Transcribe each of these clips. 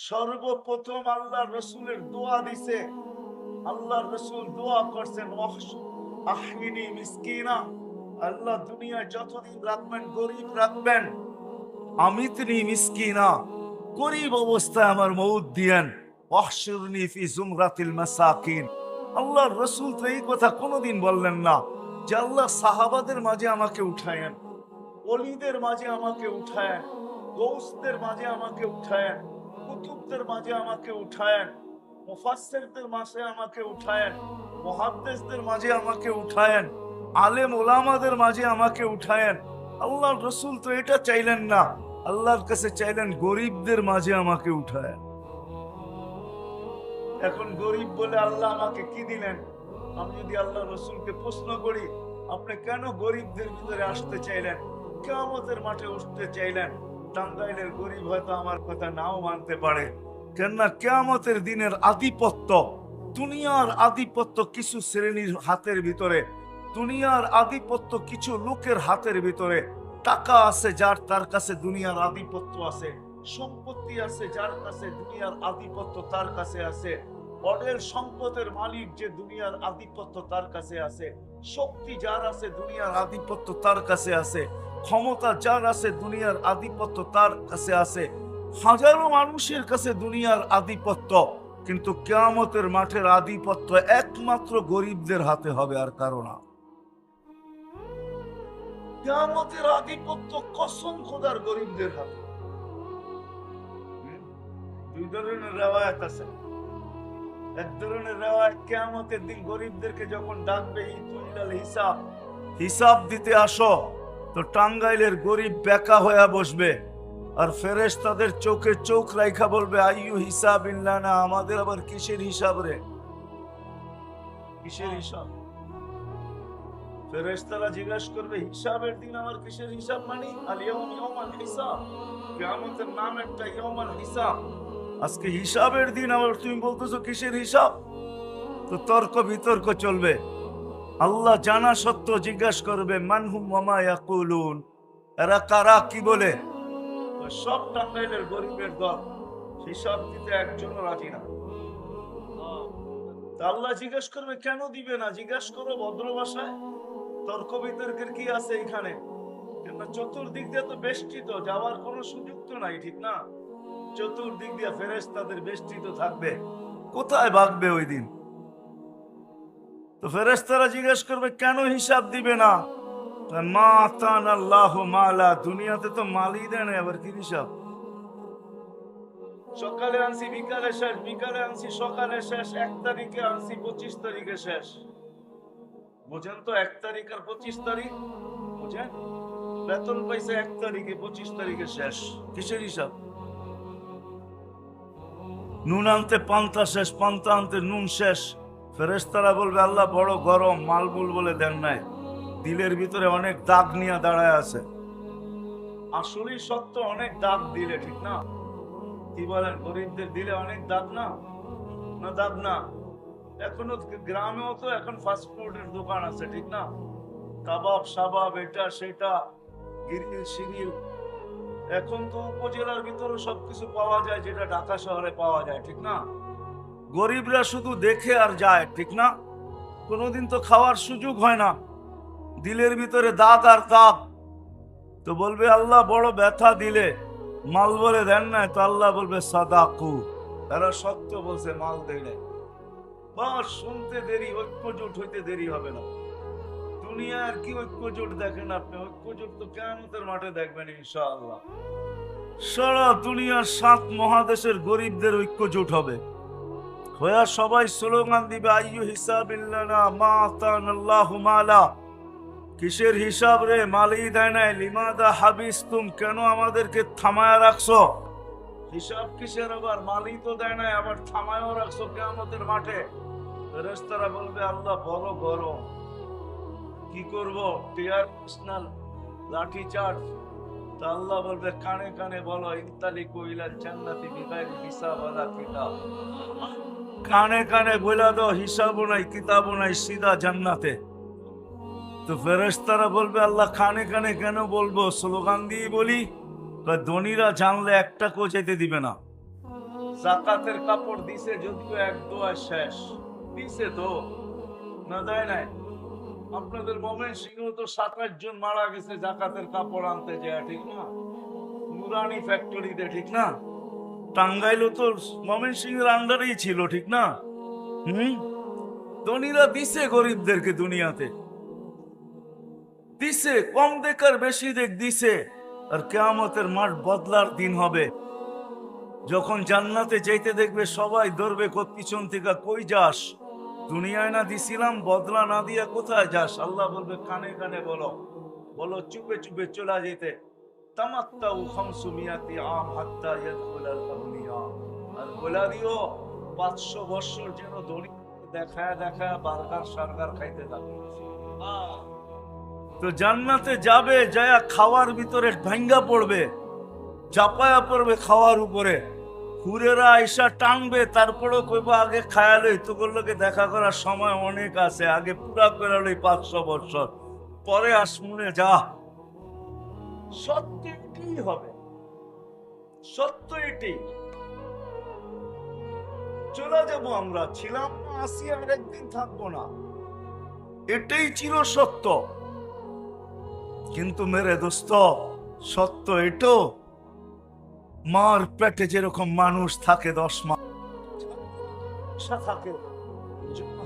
সর্বপ্রথম আল্লাহ রসুলের দোয়া দিছে। আল্লাহ রসুল দোয়া করছেন, "ওয়াহশ- আহিনি মিসকিনা। আল্লাহ দুনিয়ায় যতদিন রাখবেন, গরিব রাখবেন আমিতনি মিসকিনা। গরিব অবস্থায় আমার মৌত দিয়েন। ওয়াহশুরনি ফি জুমরাতিল মাসাকিন। আল্লাহ রসুল তো এই কথা কোনোদিন বললেন না যে আল্লাহ সাহাবাদের মাঝে আমাকে উঠায়েন অলিদের মাঝে আমাকে উঠায়েন, গৌসদের মাঝে আমাকে উঠায়েন। কুতুবদের মাঝে আমাকে উঠায়েন, মুফাসসিরদের মাঝে আমাকে উঠায়েন, মুহাদ্দিসদের মাঝে আমাকে উঠায়েন, আলেম ওলামাদের মাঝে আমাকে উঠায়েন। আল্লাহর রসুল তো এটা চাইলেন না, আল্লাহর কাছে চাইলেন গরিবদের মাঝে আমাকে উঠায়েন। এখন গরিব বলে আল্লাহ আমাকে কি দিলেন? আমি যদি আল্লাহ রসুলকে প্রশ্ন করি, আপনি কেন গরিবদের ভিতরে আসতে চাইলেন? কেমতের মাঠে উঠতে চাইলেন? টাঙ্গাইলের গরিব হয়তো আমার কথা নাও মানতে পারে। কেননা কেয়ামতের দিনের আধিপত্য, দুনিয়ার আধিপত্য কিছু শ্রেণির হাতের ভিতরে, দুনিয়ার আধিপত্য কিছু লোকের হাতের ভিতরে টাকা আছে যার তার কাছে দুনিয়ার আধিপত্য আছে, সম্পত্তি আছে যার কাছে দুনিয়ার আধিপত্য তার কাছে আছে, অডেল সম্পদের মালিক যে দুনিয়ার আধিপত্য তার কাছে আছে, শক্তি যার আছে দুনিয়ার আধিপত্য তার কাছে আছে ক্ষমতা যার আছে দুনিয়ার আধিপত্য তার কাছে আছে। হাজারো মানুষের কাছে দুনিয়ার আধিপত্য, কিন্তু কেয়ামতের মাঠের আধিপত্য একমাত্র গরিবদের হাতে হবে আর কারও না। কেয়ামতের আধিপত্য কসম খোদার গরিবদের হাতে। দুই ধরনের রেওয়ায়ত আছে। এক ধরনের রেওয়ায়ত কেয়ামতের দিন গরিবদেরকে যখন ডাকবে হিসাব। হিসাব দিতে আসো। তো টাঙ্গাইলের গরিব বেকা হয়ে বসবে। আর ফেরেশ তাদের চোখে চোখ রাইখা বলবে, আইয়ু হিসাব না, আমাদের আবার কিসের হিসাব রে? কিসের হিসাব? জিজ্ঞাসা করবে, হিসাবের দিন আমার কিসের হিসাব মানি? হিসাব। নাম একটা হিসাব। আজকে হিসাবের দিন আবার তুমি বলতেছো কিসের হিসাব? তো তর্ক বিতর্ক চলবে। আল্লাহ জানা সত্য জিজ্ঞাসা করবে, মানহুম ওয়ামা ইয়াকুলুন? এরা কারা, কি বলে? সব টাঙ্গাইলের গরিবের দল হিসাব দিতে একজনও রাজি না। আল্লাহ জিজ্ঞেস করবে, কেন দিবে না? জিজ্ঞেস করো ভদ্র ভাষায়। তর্ক বিতর্কের কি আছে এখানে? চতুর্দিক দিয়ে তো বেষ্টিত, যাওয়ার কোনো সুযোগ তো নাই, ঠিক না? চতুর্দিক দিয়ে ফেরেস তাদের বেষ্টিত থাকবে। কোথায় ভাগবে ওই দিন? তো ফেরেস্তারা জিজ্ঞেস করবে, কেন হিসাব দিবে না? দুনিয়াতে তো মালই দেয় না কি হিসাব? সকালে আনছি, বিকালে শেষ, বিকালে আনছি, সকালে শেষ, এক তারিখে আনছি, পঁচিশ তারিখে শেষ। বুঝেন তো, এক তারিখ আর পঁচিশ তারিখ? বেতন এক তারিখে, পঁচিশ তারিখে শেষ। কিসের হিসাব? নুন আনতে পান্তা শেষ, পান্তা আনতে নুন শেষ। ফেরেস্তারা বলবে, আল্লাহ বড় গরম, মালমুল বলে দেন নাই। দিলের ভিতরে অনেক দাগ নিয়ে দাঁড়ায় আছে। আসলেই সত্য, অনেক দাগ দিলে ঠিক না? কি বলেন, গরিবদের দিলে অনেক দাগ না? না দাগ না? এখনও গ্রামেও তো এখন ফাস্টফুডের দোকান আছে, ঠিক না? কাবাব, সাবাব, এটা, সেটা, গিরিল সিরিল এখন তো উপজেলার ভিতরে সবকিছু পাওয়া যায়, যেটা ঢাকা শহরে পাওয়া যায়, ঠিক না? গরিবরা শুধু দেখে আর যায়, ঠিক না? কোনোদিন তো খাওয়ার সুযোগ হয় না। দিলের ভিতরে দাগ আর দাগ তো বলবে, আল্লাহ বড় ব্যথা দিলে, মাল বলে দেন না তো আল্লাহ বলবে, সাদাকু। তারা সত্য বলছে, মাল দেয় বাস, শুনতে দেরি, ঐক্যজোট হইতে দেরি হবে না। দুনিয়ার কি ঐক্যজোট দেখেন আপনি? ঐক্যজোট তো কেমতের মাঠে দেখবেন, ইনশাআল্লাহ। সারা দুনিয়ার সাত মহাদেশের গরিবদের ঐক্যজোট হবে। হয়ে সবাই স্লোগান দিবে, আইয়ু হিসাব ইল্লানা মা আতান আল্লাহু মালা। কিসের হিসাব রে? মালি দেয় নাই। লিমাদা হাবিস তুম কেন আমাদেরকে থামায়া রাখছো? হিসাব কিসের আবার? মালি তো দেয় নাই, আবার থামায়ও রাখছো কেমতের মাঠে? রেস্তারা বলবে, আল্লাহ বড় গরম। কি করব? Tear national lathi charge? তা আল্লাহ বলবে, কানে কানে বলো ইনতালি কইলা জান্নাতি বিগাইরি হিসাব আলা কিতাব। কানে কানে বইলা দাও, হিসাবও নাই, কিতাবও নাই, সিধা জান্নাতে। তো ফেরেশতারা বলবে, আল্লাহ কানে কানে কেন বলব? স্লোগান দিয়ে বলি ধনীরা জানলে একটা কো যেতে দিবে না। জাকাতের কাপড় দিছে যদিও এক দোয়া শেষ। দিছে তো, না দেয় নাই। আপনাদের মোমেন সিংহ তো সাত আট জন মারা গেছে, জাকাতের কাপড় আনতে যায়, ঠিক না? নুরানি ফ্যাক্টরিতে ঠিক না? টাঙ্গাইলও তো মোমেন সিংহের আন্ডারেই ছিল, ঠিক না? হুম? ধনীরা দিছে গরিবদেরকে দুনিয়াতে। দিছে, কম দেখার বেশি দেখ দিছে। আর কেয়ামতের মাঠ বদলার দিন হবে। যখন জান্নাতে যাইতে দেখবে সবাই ধরবে পিছন থেকে কই যাস? দুনিয়ায় না দিছিলাম, বদলা না দিয়া কোথায় যাস? আল্লাহ বলবে, কানে কানে বলো। বলো, চুপে চুপে চলে যেতে তামাত্তাউ খামসু মিয়াতি আম হাত্তা ইয়াদখুলাল আউলিয়া আর বলা দিও 500 বছর যেন দেখায় বার্গার সার্গার খাইতে তো জান্নাতে যাবে, যায়া খাওয়ার ভিতরে ভাঙ্গা পড়বে চাপায়া পড়বে খাওয়ার উপরে। হুরেরা আইসা টানবে, তারপরেও কইবা, আগে খায়ালই তো করলোকে দেখা করার সময় অনেক আছে, আগে পুরা করে পাঁচশো বছর পরে আসমুনে যা। সত্য এটাই হবে। সত্য এটি চলে যাব আমরা। ছিলাম আসি আর একদিন থাকব না। এটাই চির সত্য। কিন্তু মেরে দোস্ত, সত্য এটো? মার পেটে যেরকম মানুষ থাকে দশ মাস থাকে।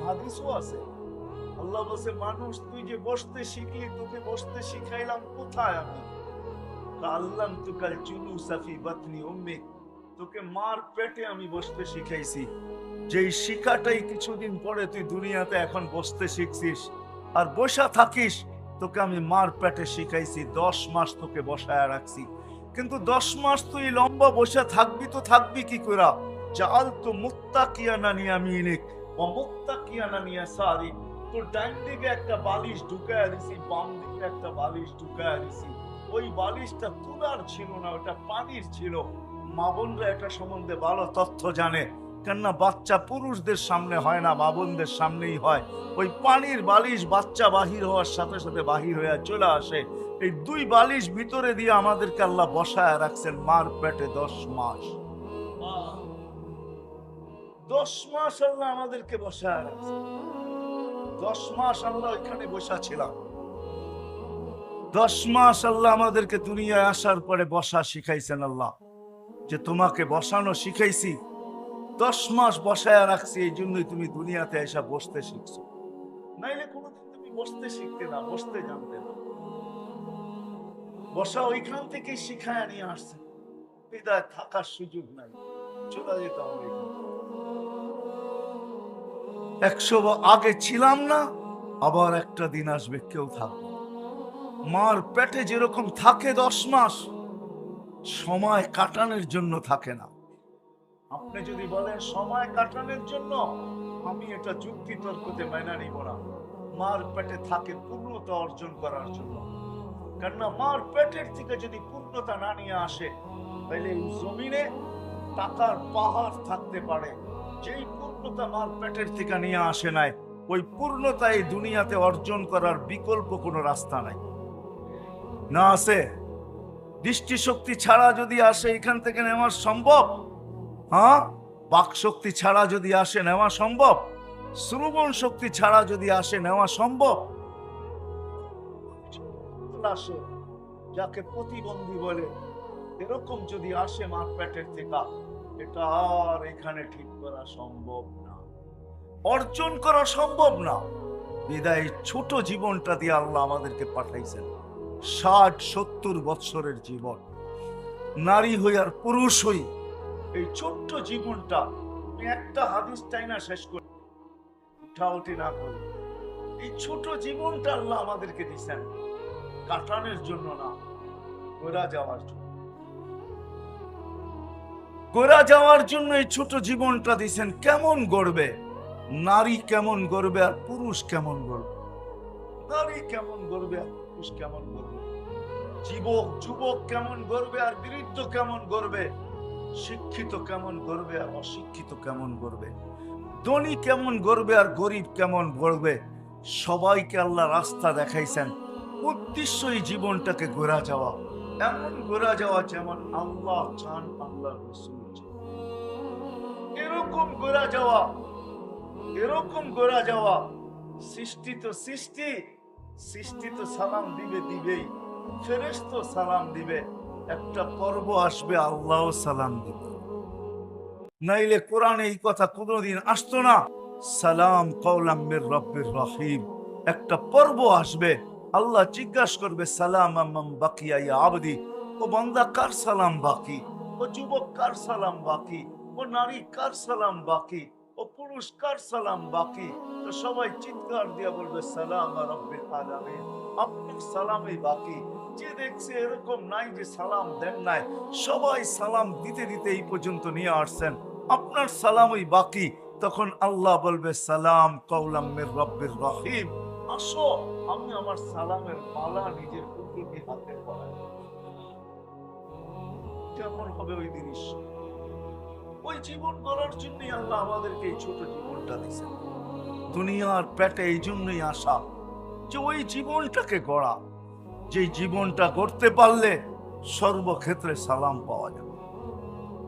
হাদিসও আছে। আল্লাহ বলছে, মানুষ তুই যে বসতে শিখলি, তোকে বসতে শিখাইলাম কোথায় আমি? তোকে মার পেটে আমি বসতে শিখাইছি। যেই শিখাটাই কিছুদিন পরে তুই দুনিয়াতে এখন বসতে শিখছিস আর বসা থাকিস, তোকে আমি মার পেটে শিখাইছি, দশ মাস তোকে বসায় রাখছি। কিন্তু দশ মাস তুই লম্বা বসে থাকবি তো থাকবি কি করা চাল তো মুক্তা কিয়া না নিয়ে আমি ইনিক ও মুক্তা কিয়া না নিয়ে সারি তোর ডাইন দিকে একটা বালিশ ঢুকায় দিছি, বাম দিকে একটা বালিশ ঢুকায় দিছি। ওই বালিশটা তুলার ছিল না, ওটা পানির ছিল। মা বোনরা এটা সম্বন্ধে ভালো তথ্য জানে। কেননা বাচ্চা পুরুষদের সামনে হয় না মা বোনদের সামনেই হয়। ওই পানির বালিশ বাচ্চা বাহির হওয়ার সাথে সাথে বাহির হয়ে চলে আসে। এই দুই বালিশ ভিতরে দিয়ে আমাদেরকে আল্লাহ বসায় রাখছেন মার পেটে দশ মাস। দশ মাস আল্লাহ আমাদেরকে বসায় রাখছেন। দশ মাস আমরা ওইখানে বসা ছিলাম। দশ মাস আল্লাহ আমাদেরকে দুনিয়ায় আসার পরে বসা শিখাইছেন আল্লাহ। যে তোমাকে বসানো শিখাইছি, দশ মাস বসায় রাখছি, এই জন্যই তুমি দুনিয়াতে এসে বসতে শিখছো। নাইলে কোনোদিন তুমি বসতে শিখতে না, বসতে জানতে না। বসা ওইখান থেকে শিখায় নিয়ে আসছে। বিদায় থাকার সুযোগ নাই, চলে যেতে একশো আগে ছিলাম না, আবার একটা দিন আসবে, কেউ থাকবে। মার পেটে যেরকম থাকে দশ মাস, সময় কাটানোর জন্য থাকে না। আপনি যদি বলেন, সময় কাটানোর জন্য? আমি এটা যুক্তি তর্কতে মাইনা নিব না। মার পেটে থাকে পূর্ণতা অর্জন করার জন্য। কেননা মার পেটের থেকে যদি পূর্ণতা না নিয়ে আসে, তাহলে জমিনে টাকার পাহাড় থাকতে পারে। যেই পূর্ণতা মার পেটের থেকে নিয়ে আসে নাই, ওই পূর্ণতা এই দুনিয়াতে অর্জন করার বিকল্প কোনো রাস্তা নাই। না আছে দৃষ্টিশক্তি ছাড়া যদি আসে, এখান থেকে নেওয়া সম্ভব? হ্যাঁ? বাক শক্তি ছাড়া যদি আসে, নেওয়া সম্ভব? শ্রবণ শক্তি ছাড়া যদি আসে, নেওয়া সম্ভব? আসে, যাকে প্রতিবন্ধী বলে। এরকম যদি আসে মার পেটের থেকে, এটা আর এখানে ঠিক করা সম্ভব না। অর্জন করা সম্ভব না। বিদায়, ছোট জীবনটা দিয়ে আল্লাহ আমাদেরকে পাঠাইছেন। ষাট, সত্তর বৎসরের জীবন। নারী হই আর পুরুষ হই, এই ছোট্ট জীবনটা একটা হাদিস চাই না শেষ করি। উঠাউটি না করি। এই ছোট জীবনটা আল্লাহ আমাদেরকে দিচ্ছেন কাটানোর জন্য না গোরা যাওয়ার জন্য। গোরা যাওয়ার জন্য এই ছোট জীবনটা দিছেন, কেমন গড়বে? নারী কেমন গড়বে আর পুরুষ কেমন গড়বে? নারী কেমন গড়বে আর পুরুষ কেমন গড়বে? যুবক যুবক কেমন গড়বে আর বৃদ্ধ কেমন গড়বে? শিক্ষিত কেমন গড়বে আর অশিক্ষিত কেমন গড়বে? ধনী কেমন গড়বে আর গরিব কেমন গড়বে? সবাইকে আল্লাহ রাস্তা দেখাইছেন। উদ্দেশ্য এই জীবনটাকে ঘোরা যাওয়া। এমন ঘোরা যাওয়া যেমন আল্লাহ চান আল্লাহ রসুল এরকম ঘোরা যাওয়া, এরকম ঘোরা যাওয়া, সৃষ্টি তো সৃষ্টি। সৃষ্টি তো সালাম দিবে, দিবেই। ফেরেশ তো সালাম দিবে। একটা পর্ব আসবে আল্লাহ সালাম দিবে। নাইলে কোরআনে এই কথা কোনোদিন আসতো না। সালাম কৌলাম মির রব্বির রহিম। একটা পর্ব আসবে। আল্লাহ জিজ্ঞাসা করবে, সালাম আম্মাম বাকিয়া ইয়া আবদি? ও বান্দা, কার সালাম বাকি? ও যুবক, কার সালাম বাকি? ও নারী, কার সালাম বাকি? ও পুরুষ কার সালাম বাকি। তো সবাই চিৎকার দিয়া বলবে, সালাম রব্বিল আলামিন। আপনার সালামই বাকি। যে দেখছে এরকম নাই যে সালাম দেন নাই, সবাই সালাম দিতে দিতে এই পর্যন্ত নিয়ে আসছেন। আপনার সালামই বাকি। তখন আল্লাহ বলবে, সালাম কৌলাম মির রব্বির রহিম। আসো, আমি আমার সালামের মালা নিজের কুকুরকে হাতে পড়াই কেমন হবে ওই জিনিস ওই জীবন গড়ার জন্যই আল্লাহ আমাদেরকে এই ছোট জীবনটা দিয়েছেন। দুনিয়ার পেটে এই জন্যই আসা যে ওই জীবনটাকে গড়া। যে জীবনটা গড়তে পারলে সর্বক্ষেত্রে সালাম পাওয়া যাবে।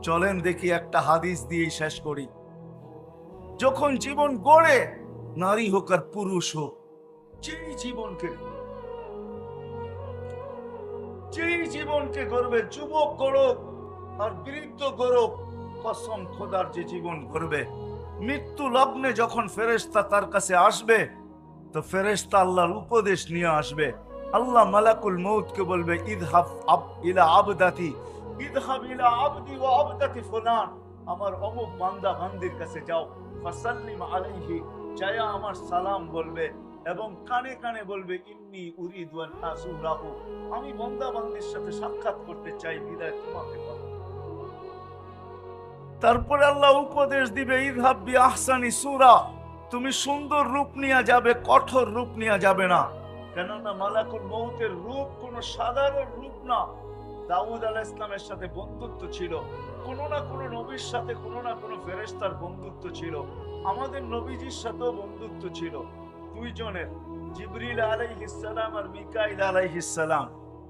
চলেন দেখি একটা হাদিস দিয়েই শেষ করি। যখন জীবন গড়ে, নারী হোক আর পুরুষ হোক, যেই জীবনকে যেই জীবনকে গড়বে, যুবক গড়ক আর বৃদ্ধ গড়ক কসম খোদার যে জীবন করবে মৃত্যু লগ্নে যখন ফেরেশতা তার কাছে আসবে, তো ফেরেশতা আল্লাহর উপদেশ নিয়ে আসবে। আল্লাহ মালাকুল মৌতকে বলবে, ইদহাব আব, ইলা আবদাতি, ইদহাব ইলা আবদি ওয়া আবদাতি ফুলান। আমার অমুক বান্দা বান্দির কাছে যাও। ফাসাল্লিম আলাইহি চায়া আমার সালাম বলবে এবং কানে কানে বলবে, ইন্নি উরিদু আন আসুরাহু আমি বান্দা বান্দির সাথে সাক্ষাৎ করতে চাই, বিদায় তোমাকে তারপরে আল্লাহ উপদেশ দিবে ইদহাব বি আহসানি সুরা তুমি সুন্দর রূপ নিয়ে যাবে, কঠোর রূপ নিয়ে যাবে না। কেননা মালাকুল মৌতের রূপ কোনো সাধারণ রূপ না। দাউদ আলাহ ইসলামের সাথে বন্ধুত্ব ছিল। কোনো না কোনো নবীর সাথে কোনো না কোনো ফেরেস্তার বন্ধুত্ব ছিল। আমাদের নবীজির সাথেও বন্ধুত্ব ছিল। দুইজনের জিবরিল আলাইহিসসালাম আর মিকাইল আলাইহিসসালাম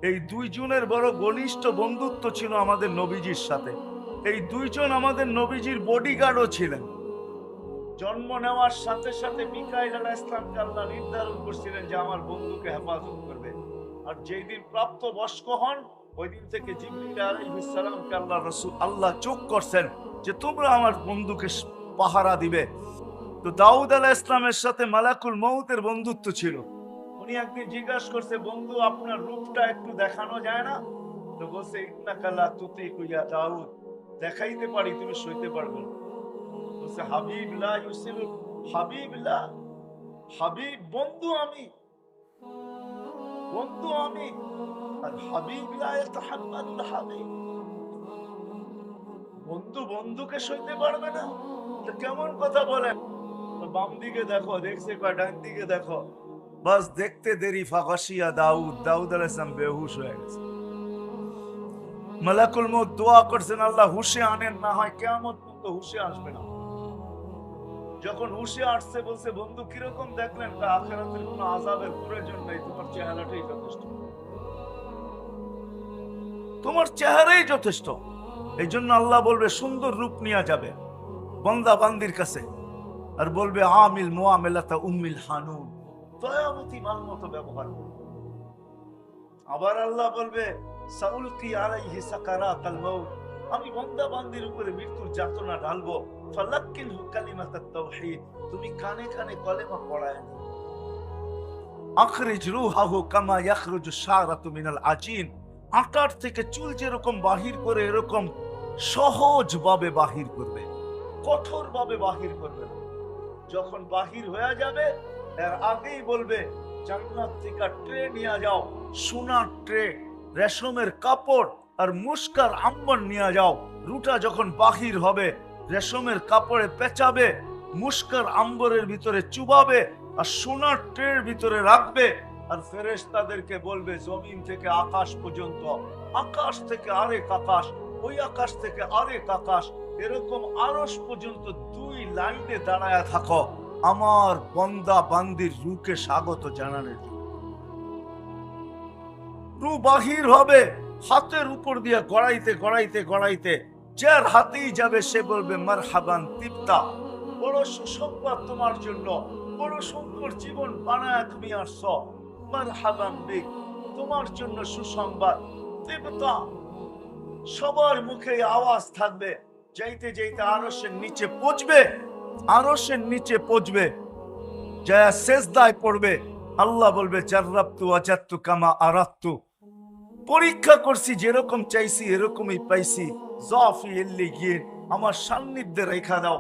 এই দুইজনের বড় ঘনিষ্ঠ বন্ধুত্ব ছিল আমাদের নবীজির সাথে। এই দুইজন আমাদের নবীজির বডিগার্ডও ছিলেন। জন্ম নেওয়ার সাথে সাথে মিকাইল আলাহ ইসলামকে আল্লাহ নির্ধারণ করছিলেন যে আমার বন্ধুকে হেফাজত করবে। আর যেই দিন প্রাপ্ত বয়স্ক হন, ওই দিন থেকে জিবরিল আলাইহিস সালামকে আল্লাহ রাসূল আল্লাহ চোখ করছেন যে তোমরা আমার বন্ধুকে পাহারা দিবে। তো দাউদ আলাহ ইসলামের সাথে মালাকুল মৌতের বন্ধুত্ব ছিল। উনি একদিন জিজ্ঞাসা করছে, বন্ধু, আপনার রূপটা একটু দেখানো যায় না? তো বলছে ইন্নাকালা তুতি কুইয়া দাউদ। দেখাইতে পারি, তুমি সইতে পারবে। বলছে হাবিব বন্ধু আমি বন্ধু আমি, আর হাবিব। বন্ধু বন্ধুকে সইতে পারবে না? কেমন কথা বলে? বাম দিকে দেখো, দেখছে কয়, ডান দিকে দেখো। বাস দেখতে দেরি ফাগাসিয়া দাউদ দাউদ আলাইহিস সালাম বেহুশ হয়ে গেছে। মালাকুল মউত দোয়া করছেন, আল্লাহ হুশে আনেন, না হয় কিয়ামত পর্যন্ত হুশে আসবে না। যখন হুশে আসছে বলছে, বন্ধু, কীরকম দেখলেন? তা আখেরাতের কোনো আযাবের প্রয়োজন নেই, তোমার চেহারাটাই যথেষ্ট। তোমার চেহারাই যথেষ্ট। এই জন্য আল্লাহ বলবে, সুন্দর রূপ নিয়ে যাবে বন্দা বান্দির কাছে। আর বলবে, আমিল মুআমিলাতা উম্মিল হানুন। দয়ামতি মাল মতো ব্যবহার করবে আবার আল্লাহ বলবে সাউলকি আলাইহি আমি বন্দা বান্দির উপরে মৃত্যুর যাতনা ঢালবো। ফালাক্কিন কালিমাতাত তাওহীদ। তুমি কানে কানে কলেমা পড়ায় না। আখরিজ রুহাহু কামা শারাতু মিনাল আজিন। থেকে চুল যেরকম বাহির করে, এরকম সহজভাবে বাহির করবে। কঠোরভাবে বাহির করবে যখন বাহির হয়ে যাবে, এর আগেই বলবে, জান্নাত থেকে ট্রে নিয়ে যাও। সোনার ট্রে রেশমের কাপড় আর মুস্কার আম্বর নিয়ে যাও রুটা যখন বাহির হবে, রেশমের কাপড়ে পেঁচাবে, মুস্কার আম্বরের ভিতরে চুবাবে আর সোনার ট্রের ভিতরে রাখবে আর ফেরেশতাদেরকে বলবে, জমিন থেকে আকাশ পর্যন্ত, আকাশ থেকে আরেক আকাশ, ওই আকাশ থেকে আরেক আকাশ, এরকম আরস পর্যন্ত দুই লাইনে দাঁড়ায় থাকো আমার বন্দা বান্দির রুকে স্বাগত জানানোর। রু বাহির হবে। হাতের উপর দিয়ে গড়াইতে গড়াইতে গড়াইতে যার হাতেই যাবে সে বলবে মার হাবান তিপ্তা, বড় সুসংবাদ তোমার জন্য, বড় সুন্দর জীবন বানায় তুমি আসছ। মার হাবান বিক তোমার জন্য সুসংবাদ। তিপ্তা, সবার মুখে আওয়াজ থাকবে। যাইতে যাইতে আরসের নিচে পচবে আরসের নিচে পচবে যা শেষ দায় পড়বে। আল্লাহ বলবে জার্রাপ্তু আজাত্তু কামা আরাত্তু পরীক্ষা করছি, যেরকম চাইছি, এরকমই পাইছি। জাফি এল্লি গিয়ে আমার সান্নিধ্যে রেখা দাও।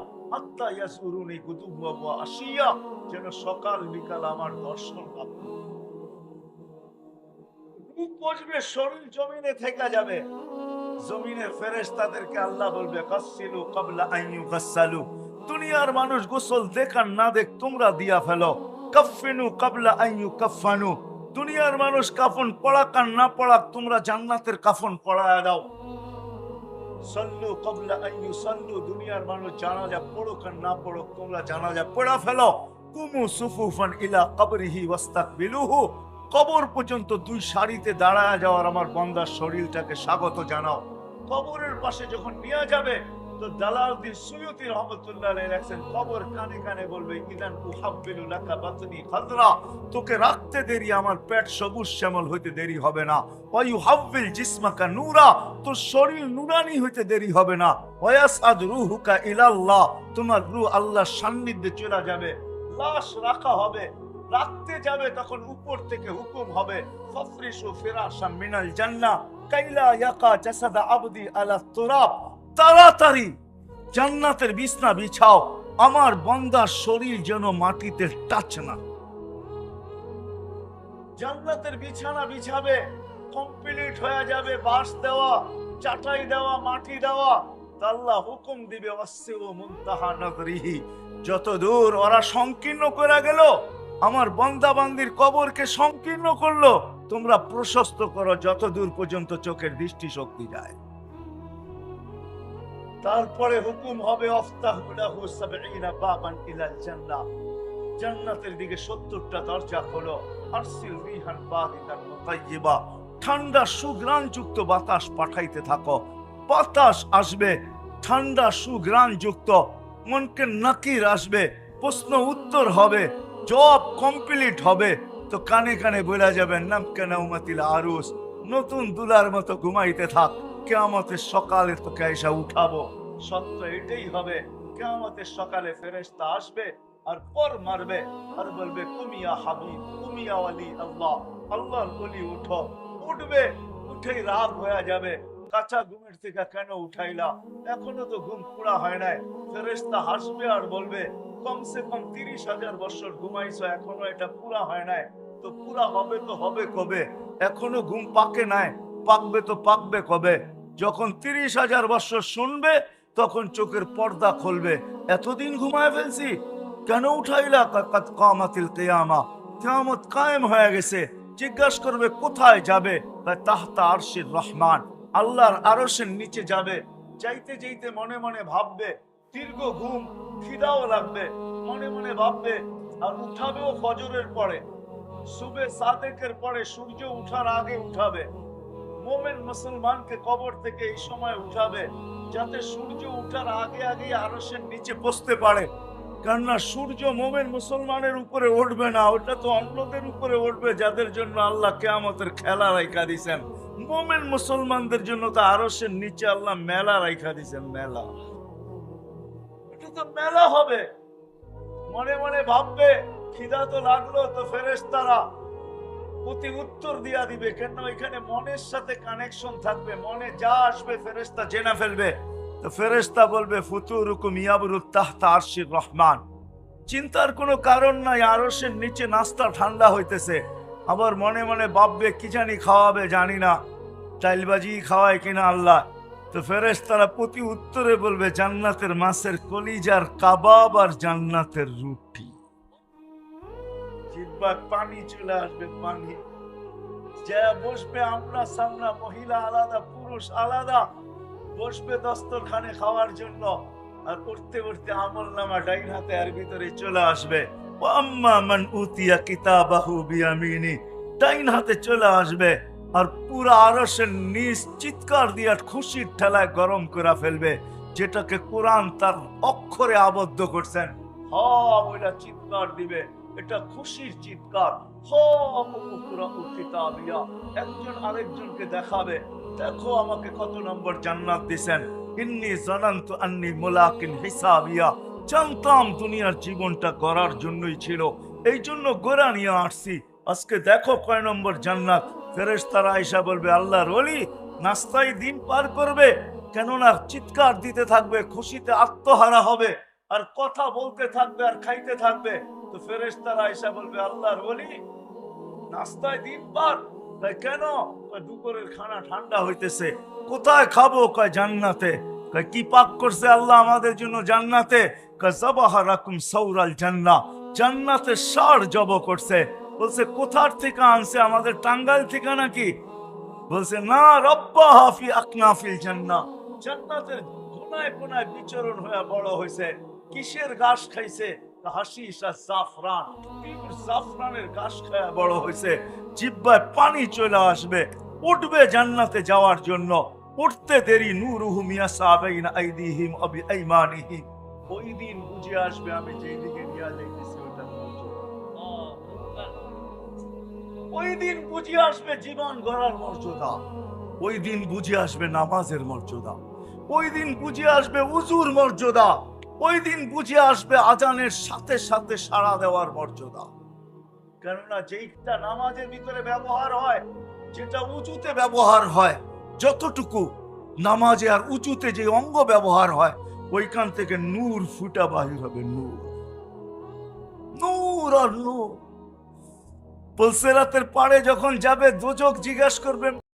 সকাল বিকাল আমার দর্শন শরীর জমিনে যাবে। জমিনের ফেরেশতাদেরকে আল্লাহ বলবে ইউগাসসালু। দুনিয়ার মানুষ গোসল দেখার না দেখ, তোমরা দিয়া ফেলো। কাফিনু ক্বাবলা আইনু ইউকাফানু দুনিয়ার মানুষ কাফন পড়াক আর না পড়াক, তোমরা জান্নাতের কাফন পড়ায় দাও। সল্লু ক্বাবলা আন ইউসাল্লু দুনিয়ার মানুষ জানাজা পড়ুক আর না পড়ুক, তোমরা জানা জানাজা পড়া ফেলো। কুমু সুফুফান ইলা কবরিহি ওয়াস্তাকবিলুহু। কবর পর্যন্ত দুই সারিতে দাঁড়ায় যাওয়ার আমার বন্দার শরীরটাকে স্বাগত জানাও। কবরের পাশে যখন নিয়ে যাবে তো দালালউদ্দিন সুয়ুতি রহমতুল্লাহ লেখছেন কবর কানে কানে বলবে, ইদান উহাব্বিলু লাকা বাতনি খাদরা। তোকে রাখতে দেরি, আমার পেট সবুজ শ্যামল হইতে দেরি হবে না। ওয়ায়ু হাব্বিল জিসমাকা নূরা। তোর শরীর নুরানি হইতে দেরি হবে না। ওয়াসাদ রুহুকা ইলাল্লাহ। তোমার রূহ আল্লাহর সান্নিধ্যে চলে যাবে। লাশ রাখা হবে। রাখতে যাবে তখন উপর থেকে হুকুম হবে। ফফরিসু ফিরাশা মিনাল জান্নাহ। কাইলা ইয়াকা জাসাদা আবদি আলা তুরাব। তাড়াতাড়ি জান্নাতের বিছনা বিছাও, আমার বন্দার শরীর যেন মাটিতে টাচ না। জান্নাতের বিছানা বিছাবে কমপ্লিট হয়ে যাবে, বাঁশ দেওয়া, চাটাই দেওয়া, মাটি দেওয়া। আল্লাহ হুকুম দিবে যত দূর ওরা সংকীর্ণ করে গেল, আমার বন্দাবান্দির কবরকে সংকীর্ণ করল, তোমরা প্রশস্ত করো যত দূর পর্যন্ত চোখের দৃষ্টি শক্তি যায়। তারপরে হুকুম হবে জান্নাতের দিকে 70টা দরজা হলো আরসিল রিহান ঠান্ডা সুগ্রাণ যুক্ত বাতাস পাঠাইতে থাকো। বাতাস আসবে, ঠান্ডা সুগ্রাণ যুক্ত মনকে নাকির আসবে, প্রশ্ন উত্তর হবে জব কমপ্লিট হবে। তো কানে কানে বলা যাবে, নাম কেন উমাতিল আরুস। নতুন দুলার মতো ঘুমাইতে থাক। কেয়ামতের সকালে তোকে এসে উঠাবো। সত্য এটাই হবে। কেয়ামতের সকালে ফেরেশতা আসবে আর পর মারবে আর বলবে, কুমিয়া হাবিব, কুমিয়া ওয়ালি, আল্লাহ, আল্লাহর বলি উঠো। উঠবে, উঠেই রাগ হয়ে যাবে। কাঁচা ঘুমের থেকে কেন উঠাইলা? এখনও তো ঘুম পুরা হয় নাই। ফেরেশতা হাসবে আর বলবে, কমসে কম তিরিশ হাজার বছর ঘুমাইছো, এখনও এটা পুরা হয় নাই। তো পুরা হবে তো হবে কবে? এখনও ঘুম পাকে নাই। পাকবে তো পাকবে কবে? যখন তিরিশ হাজার বছর শুনবে তখন চোখের পর্দা খুলবে। এতদিন ঘুমায় ফেলছি। কেন উঠাইলা? কেয়ামা। কেয়ামত কায়েম হয়ে গেছে। জিজ্ঞাসা করবে, কোথায় যাবে? তাহতা আরশির রহমান। আল্লাহর আরশের নিচে যাবে। যাইতে যাইতে মনে মনে ভাববে, দীর্ঘ ঘুম, খিদাও লাগবে। মনে মনে ভাববে, আর উঠাবেও ফজরের পরে। সুবে সাদেকের পরে সূর্য উঠার আগে উঠাবে। মোমেন মুসলমানকে কবর থেকে এই সময় উঠাবে। যাতে সূর্য উঠার আগে আগে আরশের নিচে বসতে পারে। কেননা সূর্য মোমেন মুসলমানের উপরে উঠবে না, ওটা তো অন্যদের উপরে উঠবে, যাদের জন্য আল্লাহ কেয়ামতের খেলা রাইখা দিছেন। মোমেন মুসলমানদের জন্য তো আরশের নিচে আল্লাহ মেলা রাইখা দিছেন, মেলা। এটা তো মেলা হবে। মনে মনে ভাববে, খিদা তো লাগল তো ফেরেশতারা প্রতি উত্তর দিয়া দিবে কেন এখানে মনের সাথে কানেকশন থাকবে, মনে যা আসবে ফেরেশতা জেনে ফেলবে। তো ফেরেশতা বলবে তাহতা আরশির রহমান। চিন্তার কোনো কারণ নাই, আরশের নিচে নাস্তা ঠান্ডা হইতেছে। আবার মনে মনে ভাববে, কি জানি খাওয়াবে, জানি না। চাইলবাজি খাওয়ায় কিনা আল্লাহ? তো ফেরেশতারা প্রতি উত্তরে বলবে, জান্নাতের মাছের কলিজার কাবাব আর জান্নাতের রুটি। জিহ্বার পানি চলে আসবে, পানি। যা বসবে আমরা সামনা, মহিলা আলাদা, পুরুষ আলাদা। বসবে দস্তরখানে খাওয়ার জন্য। আর উঠতে উঠতে আমল নামা ডাইন হাতে আর ভিতরে চলে আসবে। ডাইন হাতে চলে আসবে আর চিৎকার খুশির ঠেলায় গরম করে ফেলবে, যেটাকে কোরআন তার অক্ষরে আবদ্ধ করছেন। হ ওইটা চিৎকার দিবে। এটা খুশির চিৎকার। একজন আরেকজনকে দেখাবে, দেখো আমাকে কত নম্বর জান্নাত দিছেন। ইন্নি জানান্তু আন্নি মুলাকিন হিসাবিয়া। জানতাম দুনিয়ার জীবনটা গড়ার জন্যই ছিল। এই জন্য গোড়া নিয়ে আসছি। আজকে দেখো কয় নম্বর জান্নাত। ফেরেশতারা আয়সা বলবে, আল্লাহর ওলি নাস্তায় দিন পার করবে। কেননা চিৎকার দিতে থাকবে, খুশিতে আত্মহারা হবে। আর কথা বলতে থাকবে, আর খাইতে থাকবে। তো ফেরেশতারা আয়সা বলবে, আল্লাহর ওলি, নাস্তায় দিন পার। তাই কেন? দুপুরের খানা ঠান্ডা হইতেছে। কোথায় খাব? কয়, জান্নাতে। কি পাক করছে আল্লাহ আমাদের জন্য জান্নাতে? সৌরাল জান্না। জান্নাতে সার জব করছে। বলছে, কোথার থেকে আনছে? আমাদের টাঙ্গাইল থেকে নাকি? বলছে, না রব্বা হাফি আকনাফিল জান্না। জান্নাতের কোনায় কোনায় বিচরণ হয়ে বড় হয়েছে কিসের ঘাস খাইছে? হাসিস আর জাফরান। জাফরানের ঘাস খায়া বড় হয়েছে। জিব্বায় পানি চলে আসবে। উঠবে জান্নাতে যাওয়ার জন্য। উঠতে দেরি, নূরুহু মিয়া সাবেইন আইদিহিম ওই দিন বুঝে আসবে আমি যেই দিকে নিয়ে ওই দিন বুঝে আসবে জীবন গড়ার মর্যাদা। ওই দিন বুঝে আসবে নামাজের মর্যাদা। ওই দিন বুঝে আসবে উজুর মর্যাদা। ওই দিন বুঝে আসবে আজানের সাথে সাথে সাড়া দেওয়ার মর্যাদা। কেননা যেইটা নামাজের ভিতরে ব্যবহার হয়, যেটা উঁচুতে ব্যবহার হয়, যতটুকু নামাজে আর উঁচুতে যে অঙ্গ ব্যবহার হয়, ওইখান থেকে নূর ফুটা বাহির হবে নূর। নূর আর নূর। পুলসেরাতের পাড়ে যখন যাবে, দোজক জিজ্ঞাসা করবেন